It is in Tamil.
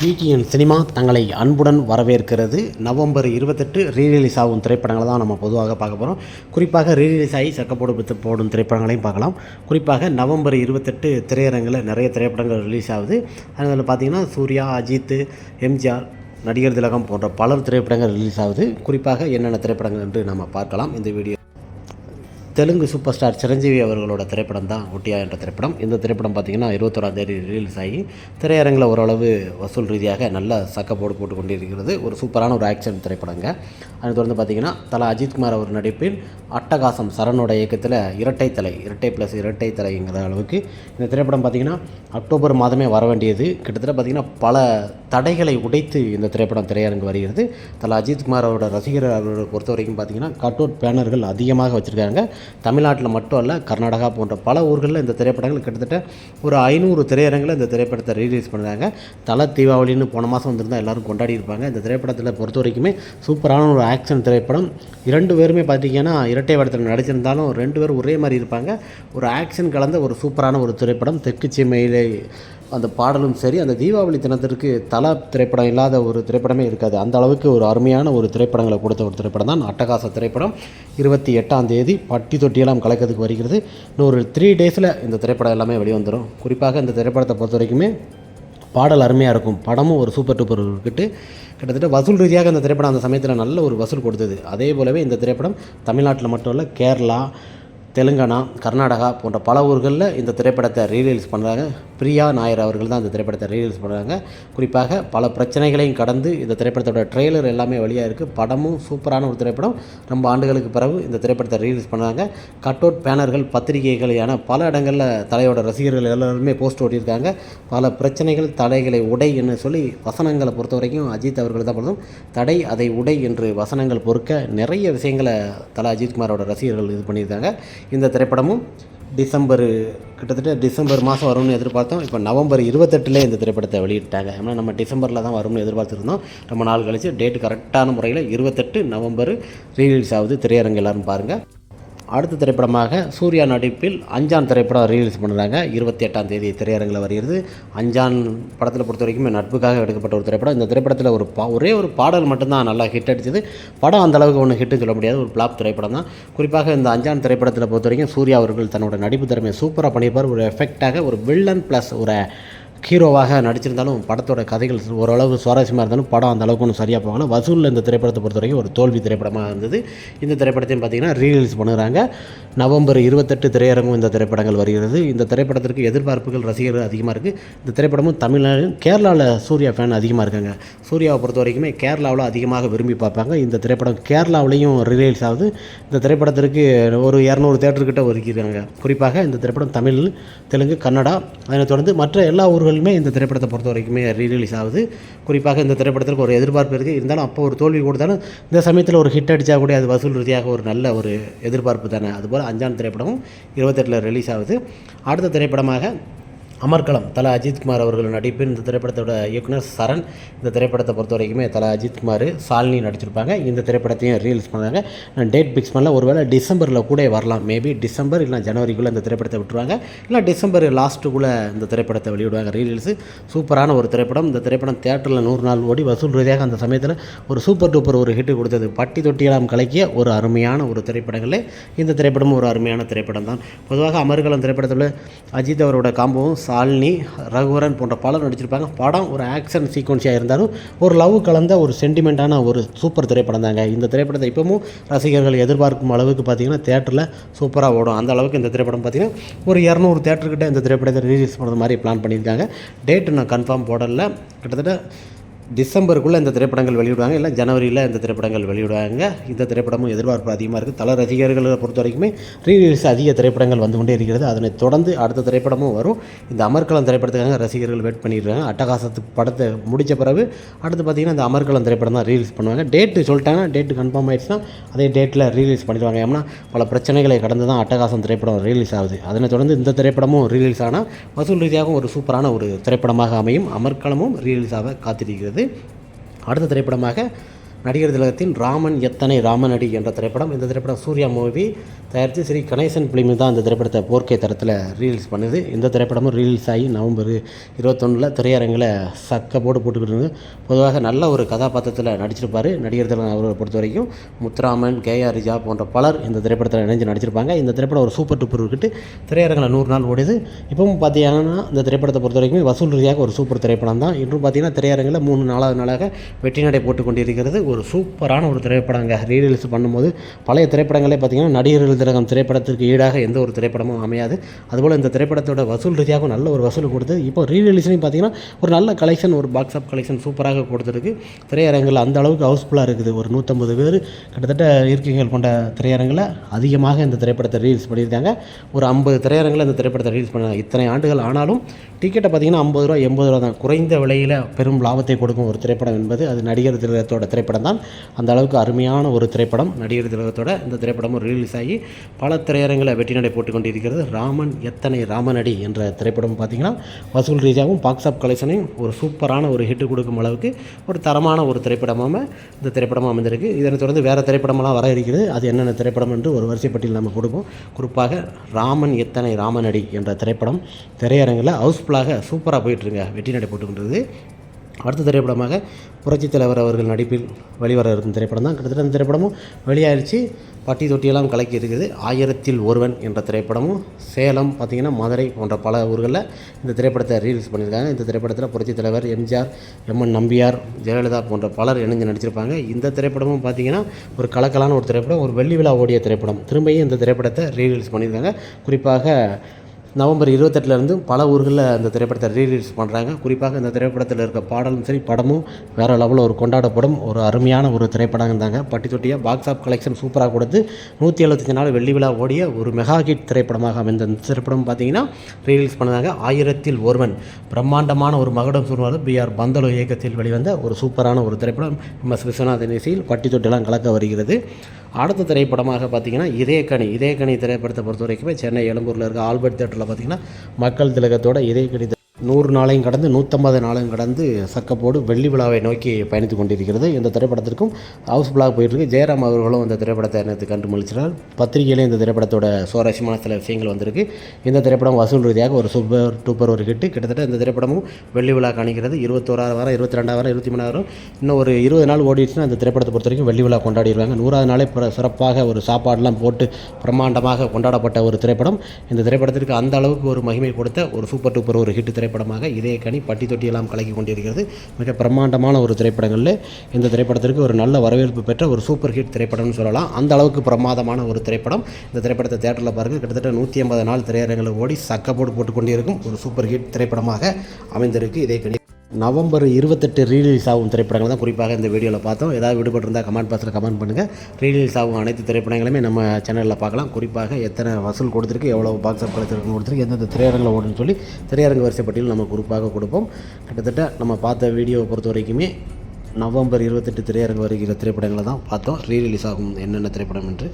பிடிஎன் சினிமா தங்களை அன்புடன் வரவேற்கிறது. நவம்பர் இருபத்தெட்டு ரீரிலீஸ் ஆகும் திரைப்படங்களை தான் நம்ம பொதுவாக பார்க்க போகிறோம் குறிப்பாக ரீரிலீஸ் ஆகி சக்கப்போடு போடும் திரைப்படங்களையும் பார்க்கலாம். குறிப்பாக நவம்பர் இருபத்தெட்டு திரையரங்கில் நிறைய திரைப்படங்கள் ரிலீஸ் ஆகுது. அதில் பார்த்தீங்கன்னா சூர்யா அஜித் எம்ஜிஆர் நடிகர் திலகம் போன்ற பலர் திரைப்படங்கள் ரிலீஸ் ஆகுது. குறிப்பாக என்னென்ன திரைப்படங்கள் என்று நம்ம பார்க்கலாம். இந்த video Telugu super star Chiranjeevi அவர்களோட திரைப்படம் தான் ஒட்டியா என்ற திரைப்படம். இந்த திரைப்படம் பார்த்திங்கன்னா இருபத்தோராம் தேதி ரிலீஸ் ஆகி திரையரங்கில் ஓரளவு வசூல் ரீதியாக நல்ல சக்கப்போடு போட்டு கொண்டிருக்கிறது. ஒரு சூப்பரான ஒரு ஆக்ஷன் திரைப்படங்க. அதை தொடர்ந்து பார்த்திங்கன்னா தலா அஜித்குமார் அவர் நடிப்பில் அட்டகாசம் சரணோட இயக்கத்தில் இரட்டை தலை இரட்டை ப்ளஸ் இரட்டை தலைங்கிற அளவுக்கு. இந்த திரைப்படம் பார்த்திங்கன்னா அக்டோபர் மாதமே வர வேண்டியது. கிட்டத்தட்ட பார்த்திங்கன்னா பல தடைகளை உடைத்து இந்த திரைப்படம் திரையரங்கு வருகிறது. தலா அஜித்குமார் அவரோட ரசிகர் அவரோட பொறுத்த வரைக்கும் பார்த்திங்கன்னா கட் அவுட் பேனர்கள் அதிகமாக வச்சுருக்காங்க. தமிழ்நாட்டில் மட்டும் அல்ல கர்நாடகா போன்ற பல ஊர்களில் இந்த திரைப்படங்கள் கிட்டத்தட்ட ஒரு ஐநூறு திரையரங்கில் இந்த திரைப்படத்தை ரீலீஸ் பண்ணுறாங்க தல தீபாவளின்னு போன மாதம் வந்திருந்தால் எல்லோரும் கொண்டாடி இருப்பாங்க. இந்த திரைப்படத்தில் பொறுத்த வரைக்குமே சூப்பரான ஒரு ஆக்ஷன் திரைப்படம். இரண்டு பேருமே பார்த்தீங்கன்னா இரட்டை வடத்தில் நடிச்சிருந்தாலும் ரெண்டு பேரும் ஒரே மாதிரி இருப்பாங்க. ஒரு ஆக்ஷன் கலந்த ஒரு சூப்பரான ஒரு திரைப்படம். தெற்கு சீமையிலே அந்த பாடலும் சரி அந்த தீபாவளி தினத்திற்கு தல திரைப்படம் இல்லாத ஒரு திரைப்படமே இருக்காது. அந்த அளவுக்கு ஒரு அருமையான ஒரு திரைப்படங்களை கொடுத்த ஒரு திரைப்படம் தான் அட்டகாச திரைப்படம். இருபத்தி எட்டாம் தேதி பட்டி தொட்டியெல்லாம் கலக்கிறதுக்கு வருகிறது. இன்னும் ஒரு த்ரீ டேஸில் இந்த திரைப்படம் எல்லாமே வெளிவந்துடும் குறிப்பாக இந்த திரைப்படத்தை பொறுத்த வரைக்குமே பாடல் அருமையாக இருக்கும். படமும் ஒரு சூப்பர் டூப்பர் இருக்கிட்டு கிட்டத்தட்ட வசூல் ரீதியாக இந்த திரைப்படம் அந்த சமயத்தில் நல்ல ஒரு வசூல் கொடுத்தது. அதே போலவே இந்த திரைப்படம் தமிழ்நாட்டில் மட்டும் இல்லை கேரளா தெலுங்கானா கர்நாடகா போன்ற பல ஊர்களில் இந்த திரைப்படத்தை ரீரிலீஸ் பண்ணுறாங்க பிரியா நாயர் அவர்கள் தான் இந்த திரைப்படத்தை ரீலீஸ் பண்ணுறாங்க குறிப்பாக பல பிரச்சனைகளையும் கடந்து இந்த திரைப்படத்தோட ட்ரெய்லர் எல்லாமே வெளியாக இருக்குது படமும் சூப்பரான ஒரு திரைப்படம். ரொம்ப ஆண்டுகளுக்கு பிறகு இந்த திரைப்படத்தை ரீலீஸ் பண்ணுறாங்க கட் அவுட் பேனர்கள் பத்திரிகைகள் என பல இடங்களில் தலையோட ரசிகர்கள் எல்லாருமே போஸ்ட் ஓட்டியிருக்காங்க. பல பிரச்சனைகள் தடைகளை உடை என்று சொல்லி வசனங்களை பொறுத்த வரைக்கும் அஜித் அவர்கள் தான் பொழுதும் தடை அதை உடை என்று வசனங்கள் பொறுக்க நிறைய விஷயங்களை தலை அஜித்குமாரோட ரசிகர்கள் இது பண்ணியிருக்காங்க. இந்த திரைப்படமும் டிசம்பர் கிட்டத்தட்ட டிசம்பர் மாதம் வரும்னு எதிர்பார்த்தோம். இப்போ நவம்பர் இருபத்தெட்டுலேயே இந்த திரைப்படத்தை வெளியிட்டாங்க. ஏன்னா நம்ம டிசம்பரில் தான் வரும்னு எதிர்பார்த்துருந்தோம். ரொம்ப நாள் கழிச்சு டேட் கரெக்டான முறையில் இருபத்தெட்டு நவம்பர் ரீலீஸ் ஆகுது. திரையரங்கு எல்லாரும் பாருங்கள் அடுத்த திரைப்படமாக சூர்யா நடிப்பில் அஞ்சான் திரைப்படம் ரிலீஸ் பண்ணுறாங்க. இருபத்தி எட்டாம் தேதி திரையரங்கில் வருகிறது. அஞ்சான் படத்தில் பொறுத்த வரைக்கும் நட்புக்காக எடுக்கப்பட்ட ஒரு திரைப்படம். இந்த திரைப்படத்தில் ஒரு பா ஒரே ஒரு பாடல் மட்டும்தான் நல்லா ஹிட் அடித்தது படம் அந்த அளவுக்கு ஒன்று ஹிட்டு சொல்ல முடியாது. ஒரு பிளாப் திரைப்படம் தான். குறிப்பாக இந்த அஞ்சான் திரைப்படத்தில் பொறுத்த வரைக்கும் சூர்யா அவர்கள் தன்னோட நடிப்பு திறமையை சூப்பராக பண்ணியிருப்பார். ஒரு எஃபெக்டாக ஒரு வில்லன் ப்ளஸ் ஒரு ஹீரோவாக நடிச்சிருந்தாலும் படத்தோட கதைகள் ஓரளவு சுவாரஸ்யமாக இருந்தாலும் படம் அந்த அளவுக்கு ஒன்றும் சரியாக போகல. வசூலில் இந்த திரைப்படத்தை பொறுத்த வரைக்கும் ஒரு தோல்வி திரைப்படமாக இருந்தது. இந்த திரைப்படத்தையும் பார்த்தீங்கன்னா ரீரிலீஸ் பண்ணுறாங்க நவம்பர் இருபத்தெட்டு திரையரங்கும் இந்த திரைப்படங்கள் வருகிறது. இந்த திரைப்படத்திற்கு எதிர்பார்ப்புகள் ரசிகர்கள் அதிகமாக இருக்குது இந்த திரைப்படமும் தமிழ்நாடு கேரளாவில் சூர்யா ஃபேன் அதிகமாக இருக்காங்க. சூர்யாவை பொறுத்த வரைக்குமே கேரளாவில் அதிகமாக விரும்பி பார்ப்பாங்க. இந்த திரைப்படம் கேரளாவிலையும் ரிலீஸ் ஆகுது. இந்த திரைப்படத்திற்கு ஒரு இரநூறு தேட்டர்கிட்ட ஒதுக்கியிருக்காங்க. குறிப்பாக இந்த திரைப்படம் தமிழ் தெலுங்கு கன்னடா அதனைத் தொடர்ந்து மற்ற எல்லா ஊர்களுமே இந்த திரைப்படத்தை பொறுத்த வரைக்குமே ரீரிலீஸ் ஆகுது. குறிப்பாக இந்த திரைப்படத்திற்கு ஒரு எதிர்பார்ப்பு இருக்குது இருந்தாலும் அப்போ ஒரு தோல்வி கொடுத்தாலும் இந்த சமயத்தில் ஒரு ஹிட் அடித்தா கூட அது வசூல் ரீதியாக ஒரு நல்ல ஒரு எதிர்பார்ப்பு தானே. அதுபோல் அஞ்சாம் திரைப்படமும் இருபத்தெட்டில் ரிலீஸ் ஆகுது. அடுத்த திரைப்படமாக அமர்கலம் தலா அஜித்குமார் அவர்கள் நடிப்பின் இந்த திரைப்படத்தோட இயக்குனர் சரண். இந்த திரைப்படத்தை பொறுத்த வரைக்குமே தலா அஜித்குமார் சாலினி நடிச்சிருப்பாங்க. இந்த திரைப்படத்தையும் ரீல்ஸ் பண்ணாங்க. டேட் பிக்ஸ் பண்ணல. ஒருவேளை டிசம்பரில் கூட வரலாம். மேபி டிசம்பர் இல்லை ஜனவரிக்குள்ளே இந்த திரைப்படத்தை விட்டுருவாங்க. இல்லை டிசம்பர் லாஸ்ட்டுக்குள்ளே இந்த திரைப்படத்தை வெளியிடுவாங்க. ரீல்ஸு சூப்பரான ஒரு திரைப்படம். இந்த திரைப்படம் தேட்டரில் நூறு நாள் ஓடி வசூல் ரீதியாக அந்த சமயத்தில் ஒரு சூப்பர் டூப்பர் ஒரு ஹிட்டு கொடுத்தது. பட்டி தொட்டியெல்லாம் கலக்கிய ஒரு அருமையான ஒரு திரைப்படங்களே இந்த திரைப்படமும் ஒரு அருமையான திரைப்படம் தான் பொதுவாக அமர்கலம் திரைப்படத்தில் அஜித் அவரோட காம்போவும் சாலினி ரகுவரன் போன்ற பலர் நடிச்சிருப்பாங்க. படம் ஒரு ஆக்ஷன் சீக்வன்ஸியாக இருந்தாலும் ஒரு லவ் கலந்த ஒரு சென்டிமெண்ட்டான ஒரு சூப்பர் திரைப்படம் தாங்க. இந்த திரைப்படத்தை இப்போவும் ரசிகர்கள் எதிர்பார்க்கும் அளவுக்கு பார்த்தீங்கன்னா தேட்டரில் சூப்பராக ஓடும். அந்த அளவுக்கு இந்த திரைப்படம் பார்த்தீங்கன்னா ஒரு இரநூறு தேட்டர்கிட்ட இந்த திரைப்படத்தை ரிலீஸ் பண்ணுறது மாதிரி பிளான் பண்ணியிருக்காங்க. டேட்டு நான் கன்ஃபார்ம் போடல. கிட்டத்தட்ட டிசம்பருக்குள்ளே இந்த திரைப்படங்கள் வெளியிடுவாங்க இல்லை ஜனவரியில் இந்த திரைப்படங்கள் வெளியிடுவாங்க. இந்த திரைப்படமும் எதிர்பார்ப்பு அதிகமாக இருக்குது தலை ரசிகர்களை பொறுத்த வரைக்குமே ரீலீஸ் அதிக திரைப்படங்கள் வந்து கொண்டே இருக்கிறது. அதனைத் தொடர்ந்து அடுத்த திரைப்படமும் வரும். இந்த அமர்கலம் திரைப்படத்துக்காக ரசிகர்கள் வெயிட் பண்ணிடுறாங்க. அட்டகாசத்து படத்தை முடித்த பிறகு அடுத்து பார்த்திங்கன்னா இந்த அமர்கலம் திரைப்படம் தான் ரீலீஸ் பண்ணுவாங்க. டேட்டு சொல்லிட்டாங்கன்னா டேட்டு கன்ஃபார்ம் ஆகிடுச்சுன்னா அதே டேட்டில் ரீலீஸ் பண்ணிடுவாங்க. ஏன்னா பல பிரச்சனைகளை கடந்து தான் அட்டகாசம் திரைப்படம் ரீலீஸ் ஆகுது. அதனைத் தொடர்ந்து இந்த திரைப்படமும் ரீலீஸ் ஆனால் வசூல் ரீதியாகவும் ஒரு சூப்பரான ஒரு திரைப்படமாக அமையும். அமர்கலமும் ரீலீஸாக ஆக காத்திருக்கிறது. அடுத்த திரைப்படமாக நடிகர் திலகத்தின் ராமன் எத்தனை ராமனடி என்ற திரைப்படம். இந்த திரைப்படம் சூர்யா மூவி தயாரித்து ஸ்ரீ கணேசன் பிலிமு தான் இந்த திரைப்படத்தை போர்க்கை தரத்தில் ரீலீஸ் பண்ணுது. இந்த திரைப்படமும் ரீல்ஸ் ஆகி நவம்பர் இருபத்தொன்னில் திரையரங்கில் சக்க போட்டு போட்டுக்கிட்டு பொதுவாக நல்ல ஒரு கதாபாத்திரத்தில் நடிச்சிருப்பார். நடிகர் திலகம் அவரை பொறுத்த வரைக்கும் முத்துராமன் கேஆர் ரிஜா போன்ற பலர் இந்த திரைப்படத்தில் இணைஞ்சு நடிச்சிருப்பாங்க. இந்த திரைப்படம் ஒரு சூப்பர் டூப்பர் இருக்கிட்டு திரையரங்கில் நூறு நாள் ஓடிது. இப்பவும் பார்த்தீங்கன்னா இந்த திரைப்படத்தை பொறுத்த வரைக்கும் வசூல் ரீதியாக ஒரு சூப்பர் திரைப்படம் தான் இன்றும் பார்த்தீங்கன்னா திரையரங்கில் மூணு நாலாவது நாளாக வெற்றி நடை போட்டு கொண்டிருக்கிறது. ஒரு சூப்பரான ஒரு திரைப்படங்க. ரீரிலீஸ் பண்ணும்போது பழைய திரைப்படங்களே பார்த்தீங்கன்னா நடிகர்கள் திலகம் திரைப்படத்திற்கு ஈடாக எந்த ஒரு திரைப்படமும் அமையாது. அதுபோல் இந்த திரைப்படத்தோட வசூல் ரீதியாகவும் நல்ல ஒரு வசூல் கொடுத்து இப்போ ரீரிலீஸ்லையும் பார்த்தீங்கன்னா ஒரு நல்ல கலெக்ஷன் ஒரு பாக்ஸ் ஆஃப் கலெக்ஷன் சூப்பராக கொடுத்துருக்கு. திரையரங்கில் அந்த அளவுக்கு ஹவுஸ்ஃபுல்லாக இருக்குது. ஒரு நூற்றம்பது பேர் கிட்டத்தட்ட இருக்கைகள் கொண்ட திரையரங்கில் அதிகமாக இந்த திரைப்படத்தை ரீல்ஸ் பண்ணியிருக்காங்க. ஒரு ஐம்பது திரையரங்கில் இந்த திரைப்படத்தை ரீல்ஸ் பண்ணாங்க இத்தனை ஆண்டுகள் ஆனாலும் டிக்கெட்டை பார்த்தீங்கன்னா ஐம்பது ரூபா எண்பது ரூபா தான். குறைந்த விலையில் பெரும் லாபத்தை கொடுக்கும் ஒரு திரைப்படம் என்பது அது நடிகர் திலகத்தோட திரைப்படம் தான் அந்த அளவுக்கு அருமையான ஒரு திரைப்படம். நடிகர் திலகத்தோட இந்த திரைப்படமும் ரிலீஸ் ஆகி பல திரையரங்கில் வெற்றி நடை போட்டு கொண்டிருக்கிறது ராமன் எத்தனை ராமனடி என்ற திரைப்படம் பார்த்தீங்கன்னா வசூல் ரீதியாகவும் பாக்ஸ் ஆஃப் கலெக்ஷனையும் ஒரு சூப்பரான ஒரு ஹிட்டு கொடுக்கும் அளவுக்கு ஒரு தரமான ஒரு திரைப்படமாக இந்த திரைப்படமாக அமைந்திருக்கு. இதனை தொடர்ந்து வேறு திரைப்படமெல்லாம் வர இருக்கிறது. அது என்னென்ன திரைப்படம் என்று ஒரு வரிசைப்பட்டியல் நம்ம கொடுப்போம். குறிப்பாக ராமன் எத்தனை ராமனடி என்ற திரைப்படம் திரையரங்கில் ஹவுஸ்ஃபுல்லாக சூப்பராக போயிட்டுருங்க வெற்றி நடை போட்டுக்கின்றது அடுத்த திரைப்படமாக புரட்சித் தலைவர் அவர்கள் நடிப்பில் வெளிவர இருக்கும் திரைப்படம் தான். கிட்டத்தட்ட இந்த திரைப்படமும் வெளியாயிருச்சு. பட்டி தொட்டியெல்லாம் கலக்கி இருக்குது. ஆயிரத்தில் ஒருவன் என்ற திரைப்படமும் சேலம் பார்த்திங்கன்னா மதுரை போன்ற பல ஊர்களில் இந்த திரைப்படத்தை ரீலீஸ் பண்ணியிருக்காங்க. இந்த திரைப்படத்தில் புரட்சித் தலைவர் எம்ஜிஆர் எம்என் நம்பியார் ஜெயலலிதா போன்ற பலர் இணைஞ்சு நடிச்சிருப்பாங்க. இந்த திரைப்படமும் பார்த்திங்கன்னா ஒரு கலக்கலான ஒரு திரைப்படம். ஒரு வெள்ளி விழா ஓடிய திரைப்படம். திரும்பியும் இந்த திரைப்படத்தை ரீலீஸ் பண்ணியிருக்காங்க. குறிப்பாக நவம்பர் இருபத்தெட்டுலேருந்து பல ஊர்களில் அந்த திரைப்படத்தை ரீலீஸ் பண்ணுறாங்க குறிப்பாக இந்த திரைப்படத்தில் இருக்க பாடலும் சரி படமும் வேறு லெவலில் ஒரு கொண்டாடப்படும். ஒரு அருமையான ஒரு திரைப்படம் இருந்தாங்க. பட்டி தொட்டியாக பாக்ஸ் ஆஃப் கலெக்ஷன் சூப்பராக கொடுத்து நூற்றி எழுபத்தஞ்சு நாள் வெள்ளி விழா ஓடிய ஒரு மெகா ஹிட் திரைப்படமாக அமைந்த இந்த திரைப்படம் பார்த்தீங்கன்னா ரீலீஸ் பண்ணாங்க. ஆயிரத்தில் ஒருவன் பிரம்மாண்டமான ஒரு மகடம் சொல்வார் பி ஆர் பந்தலோ இயக்கத்தில் வெளிவந்த ஒரு சூப்பரான ஒரு திரைப்படம். எம் எஸ் விஸ்வநாதன் இசையில் பட்டி தொட்டியெல்லாம் கலக்க வருகிறது. அடுத்த திரைப்படமாக பார்த்திங்கன்னா இதயக்கணி இதயக்கணி திரைப்படத்தை பொறுத்த வரைக்குமே சென்னை எழும்பூரில் இருக்க ஆல்பர்ட் தேட்டரில் பார்த்திங்கன்னா மக்கள் திலகத்தோட இதயக்கணி நூறு நாளையும் கடந்து நூற்றம்பது நாளையும் கடந்து சக்கப்போடு வெள்ளி விழாவை நோக்கி பயணித்து கொண்டிருக்கிறது இந்த திரைப்படத்திற்கும். ஹவுஸ்ஃபுல்லாக போயிட்டுருக்கு. ஜெயராம் அவர்களும் இந்த திரைப்படத்தை நேற்று கண்டு மலிச்சினார் பத்திரிகையிலே இந்த திரைப்படத்தோட சுவாரஸ்யமான சில விஷயங்கள் வந்திருக்கு. இந்த திரைப்படம் வசூல் ரீதியாக ஒரு சூப்பர் டூப்பர் ஒரு ஹிட்டு. கிட்டத்தட்ட இந்த திரைப்படமும் வெள்ளி விழா காணிக்கிறது. இருபத்தோராறு வாரம் இருபத்தி ரெண்டாவது வாரம் இருபத்தி மூணாயிரம் இன்னும் ஒரு இருபது நாள் ஓடிடுச்சுன்னா அந்த திரைப்படத்தை பொறுத்த வரைக்கும் வெள்ளி விழா கொண்டாடிடுவாங்க. நூறாவது நாளே சிறப்பாக ஒரு சாப்பாடெலாம் போட்டு பிரம்மாண்டமாக கொண்டாடப்பட்ட ஒரு திரைப்படம். இந்த திரைப்படத்திற்கு அந்த அளவுக்கு ஒரு மகிமை கொடுத்த ஒரு சூப்பர் டூப்பர் ஒரு ஹிட் திரைப்படமாக இதே கனி பட்டி தொட்டியெல்லாம் கலக்கி கொண்டிருக்கிறது. மிக பிரம்மாண்டமான ஒரு திரைப்படங்களில் இந்த திரைப்படத்திற்கு ஒரு நல்ல வரவேற்பு பெற்ற ஒரு சூப்பர் ஹிட் திரைப்படம்னு சொல்லலாம். அந்த அளவுக்கு பிரமாதமான ஒரு திரைப்படம். இந்த திரைப்படத்தை தேட்டரில் பாருங்கள் கிட்டத்தட்ட நூற்றி ஐம்பது நாள் திரையரங்கில் ஓடி சக்கப்போடு போட்டு கொண்டிருக்கும் ஒரு சூப்பர் ஹிட் திரைப்படமாக அமைந்திருக்கு. இதே கனி நவம்பர் இருபத்தெட்டு ரீலீஸ் ஆகும் திரைப்படங்கள் தான் குறிப்பாக இந்த வீடியோவில் பார்த்தோம். ஏதாவது விடுபட்டிருந்தால் கமெண்ட் பாக்ஸில் கமெண்ட் பண்ணுங்கள் ரீலீஸ் ஆகும் அனைத்து திரைப்படங்களுமே நம்ம சேனலில் பார்க்கலாம். குறிப்பாக எத்தனை வசூல் கொடுத்துருக்கு எவ்வளோ பாக்ஸ் ஆஃப் கலெக்ஷன் கொடுத்துருக்கு எந்தெந்த திரையரங்கில் ஓடுன்னு சொல்லி திரையரங்கு வரிசைப்பட்டியல் நம்ம குறிப்பாக கொடுப்போம். கிட்டத்தட்ட நம்ம பார்த்த வீடியோவை பொறுத்த வரைக்குமே நவம்பர் இருபத்தெட்டு திரையரங்கு வருகிற திரைப்படங்களை தான் பார்த்தோம். ரீலீஸ் ஆகும் என்னென்ன திரைப்படம் என்று.